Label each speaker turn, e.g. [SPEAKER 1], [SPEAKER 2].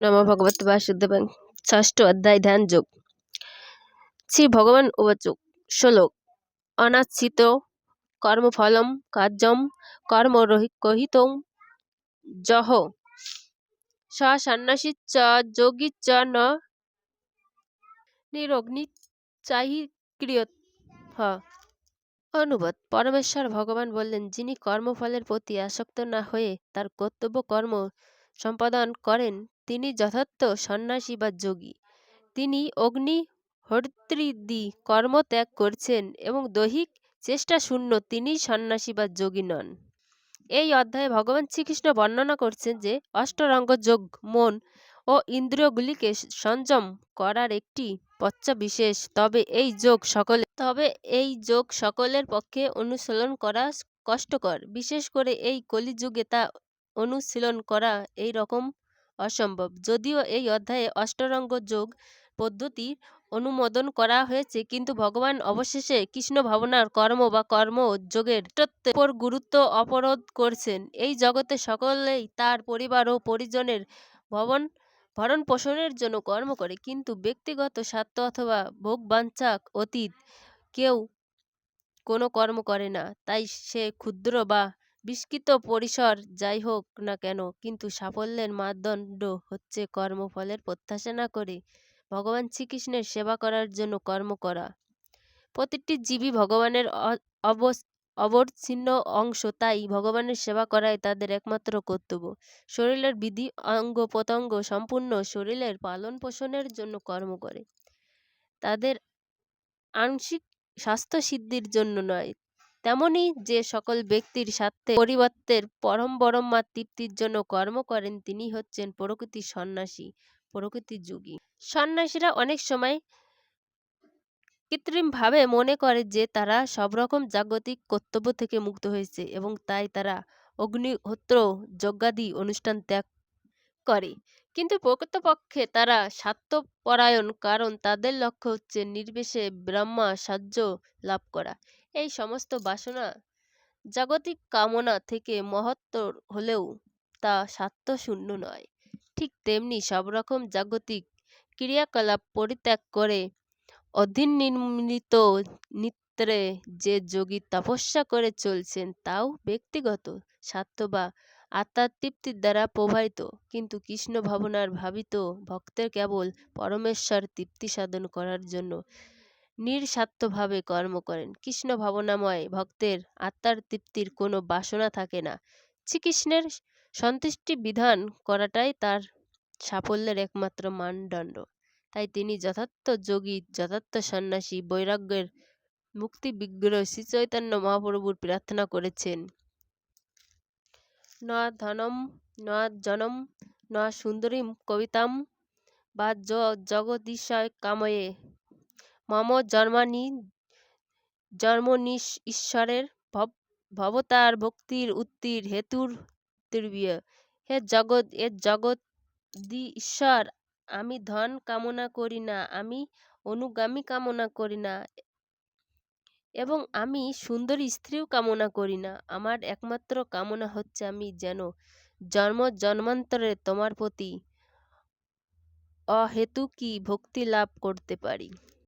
[SPEAKER 1] নমো ভগবতে বাসুদেবায় ষষ্ঠ অধ্যায় ধ্যান যোগ। শ্রী ভগবান উবাচ শ্লোক অনাশ্রিত কর্মফলম কার্যম কর্ম কহিত জহ। স সন্ন্যাসীচ্চ যোগীচ্চ ন নিরগ্নিচাহিক্রিয়ত অনুবাদ, পরমেশ্বর ভগবান বললেন, যিনি কর্মফলের প্রতি আসক্ত না হয়ে তার কর্তব্য কর্ম সম্পাদন করেন তিনি যথার্থ সন্ন্যাসী বা যোগী। তিনি অগ্নিহোত্রাদি কর্ম ত্যাগ করছেন এবং দৈহিক চেষ্টাশূন্য তিনিই সন্ন্যাসী বা যোগী নন। এই অধ্যায়ে ভগবান শ্রীকৃষ্ণ বর্ণনা করছেন যে অষ্টরঙ্গ যোগ মন ও ইন্দ্রিয়গুলিকে সংযম করার একটি পচ্চা বিশেষ। তবে এই যোগ সকলে, তবে এই যোগ সকলের পক্ষে অনুশীলন করা কষ্টকর। বিশেষ করে এই কলিযুগে তা অনুশীলন করা এই রকম অসম্ভব। যদিও এই অধ্যায়ে অষ্টরঙ্গ যোগ পদ্ধতির অনুমোদন করা হয়েছে, কিন্তু ভগবান অবশেষে কৃষ্ণ ভাবনার কর্ম বা কর্ম যোগের উপর গুরুত্ব অপরোধ করছেন। এই জগতে সকলেই তার পরিবার ও পরিজনের ভবন, ভরণ পোষণের জন্য কর্ম করে, কিন্তু ব্যক্তিগত স্বার্থ অথবা ভোগ ভোগবাঞ্ছা অতীত কেউ কোনো কর্ম করে না। তাই সে ক্ষুদ্র বা বিস্তৃত পরিসর যাই হোক না কেন, কিন্তু সাফল্যের মানদণ্ড হচ্ছে কর্মফলের প্রত্যাশা না করে ভগবান শ্রীকৃষ্ণের সেবা করার জন্য কর্ম করা। প্রতিটি জীবই ভগবানের অবচ্ছিন্ন অংশ, তাই ভগবানের সেবা করাই তাদের একমাত্র কর্তব্য। শরীরের বিধি, অঙ্গ প্রত্যঙ্গ সম্পূর্ণ শরীরের পালন পোষণের জন্য কর্ম করে। তাদের আংশিক স্বাস্থ্য সিদ্ধির জন্য নয় তেমনি যে সকল ব্যক্তির স্বার্থে পরিবর্তের পরম বরম্মা তৃপ্তির জন্য কর্ম করেন তিনি হচ্ছেন প্রকৃতি সন্ন্যাসী প্রকৃতি যোগী। সন্ন্যাসীরা অনেক সময় কৃত্রিমভাবে মনে করে যে তারা সব রকম জাগতিক কর্তব্য থেকে মুক্ত হয়েছে এবং তাই তারা অগ্নিহোত্র যজ্ঞাদি অনুষ্ঠান ত্যাগ করে। কিন্তু প্রকৃতপক্ষে তারা স্বার্থপরায়ণ কারণ তাদের লক্ষ্য হচ্ছে নির্বিষে ব্রহ্মা সাহায্য লাভ করা। এই সমস্ত বাসনা জাগতিক কামনা থেকে মহত্তর হলেও তা স্বার্থশূন্য নয়। ঠিক তেমনি সব রকম জাগতিক ক্রিয়াকলাপ পরিত্যাগ করে অধিনির্মিত নিত্রে যে যোগী তপস্যা করে চলছেন তাও ব্যক্তিগত স্বার্থ বা আত্মাতৃপ্তির দ্বারা প্রভাবিত। কিন্তু কৃষ্ণ ভাবনার ভাবিত ভক্তের কেবল পরমেশ্বর তৃপ্তি সাধন করার জন্য নিঃস্বার্থভাবে কর্ম করেন। কৃষ্ণ ভাবনাময় ভক্তের আত্মার তৃপ্তির কোনো বাসনা থাকে না। শ্রীকৃষ্ণের সন্তুষ্টি বিধান করাটাই তার সাফল্যের একমাত্র মানদণ্ড। তাই তিনি যথার্থ যোগী, যথার্থ সন্ন্যাসী, বৈরাগ্যের মুক্তি বিগ্রহ শ্রীচৈতন্য মহাপ্রভুর প্রার্থনা করেছেন। ন ধনম, ন জনম, ন সুন্দরীম কবিতাম, বা জগদীশয় কাময়ে মম জন্মানি জন্মনিশ ঈশ্বরের ভবতার ভক্তির উত্তির হেতুর তীর্বীয়। হে জগৎ, এ জগৎ দি ঈশ্বর, আমি ধন কামনা করি না, আমি অনুগামী কামনা করি না, এবং আমি সুন্দরী স্ত্রীও কামনা করি না, আমার একমাত্র কামনা হচ্ছে আমি যেন জন্ম জন্মান্তরে তোমার প্রতি অহেতুকী ভক্তি লাভ করতে পারি।